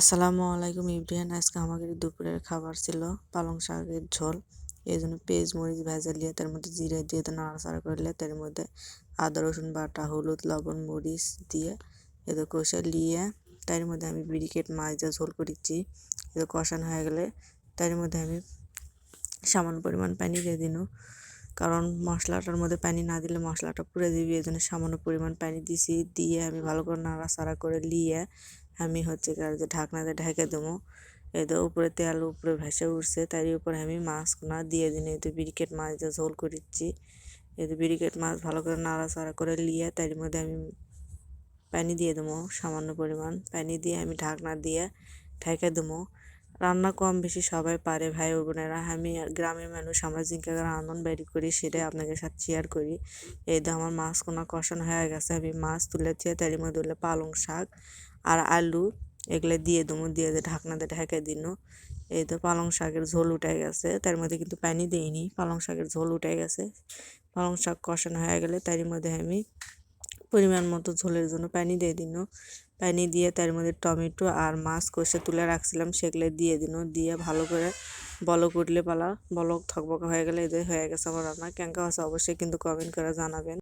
আসসালামু আলাইকুম ইব্রিয়ান। আজকে আমাদের দুপুরের খাবার ছিল পালং শাকের ঝোল। এই জন্য পেঁয়াজ, মরিচ, ভেজা লিয়ে তার মধ্যে জিরে দিয়ে তো নাড়াচাড়া করলে তার মধ্যে আদা, রসুন বাটা, হলুদ, লবণ, মরিচ দিয়ে এদের কষে লিয়ে তার মধ্যে আমি ব্রিকেট, মাছ দিয়ে ঝোল করেছি। এদের কষানো হয়ে গেলে তার মধ্যে আমি সামান্য পরিমাণ পানি দিয়ে দিন কারণ মশলাটার মধ্যে পানি না দিলে মশলাটা পুড়ে দিবি এই জন্য সামান্য পরিমাণ পানি দিছি, দিয়ে আমি ভালো করে নাড়াচাড়া করে লিয়ে আমি হচ্ছে কার যে ঢাকনাতে ঢেকে দেবো। এই তো উপরে তেল উপরে ভেসে উঠছে তার উপরে আমি মাছগুলো দিয়ে দিন তো বিরিকেট মাছ দিয়ে ঝোল করেছি তো বিরিকেট মাছ ভালো করে নাড়াচাড়া করে লিয়ে তার মধ্যে আমি পানি দিয়ে দেবো সামান্য পরিমাণ। পানি দিয়ে আমি ঢাকনা দিয়ে ঢেকে দেবো। রান্না কম বেশি সবাই পারে, ভাই বোনেরা। আমি গ্রামের মানুষ, আমরা জিঙ্কা রান্ধন বেরি করি, সেটাই আপনাদের সাথে শেয়ার করি। এই তো আমার মাছ কোনো কষানো হয়ে গেছে, আমি মাছ তুলেছি তার মধ্যে পালং শাক আর আলু, এগুলো দিয়ে দেবো, দিয়ে দিয়ে ঢাকনাতে ঢেকে দিন এই তো পালং শাকের ঝোল উঠে গেছে, তার মধ্যে কিন্তু পানি দিইনি, পালং শাকের ঝোল উঠে গেছে। পালং শাক কষানো হয়ে গেলে তার মধ্যে আমি পরিমাণ মতো ঝোলের জন্য প্যানি দিয়ে দিন। প্যানি দিয়ে তার মধ্যে টমেটো আর মাছ কষে তুলে রাখছিলাম, সেগুলো দিয়ে দিন। দিয়ে ভালো করে বলক করলে পালা, বলক থকবকা হয়ে গেলে এদের হয়ে গেছে আমার রান্না। কেঙ্কা আছে অবশ্যই কিন্তু কমেন্ট করে জানাবেন।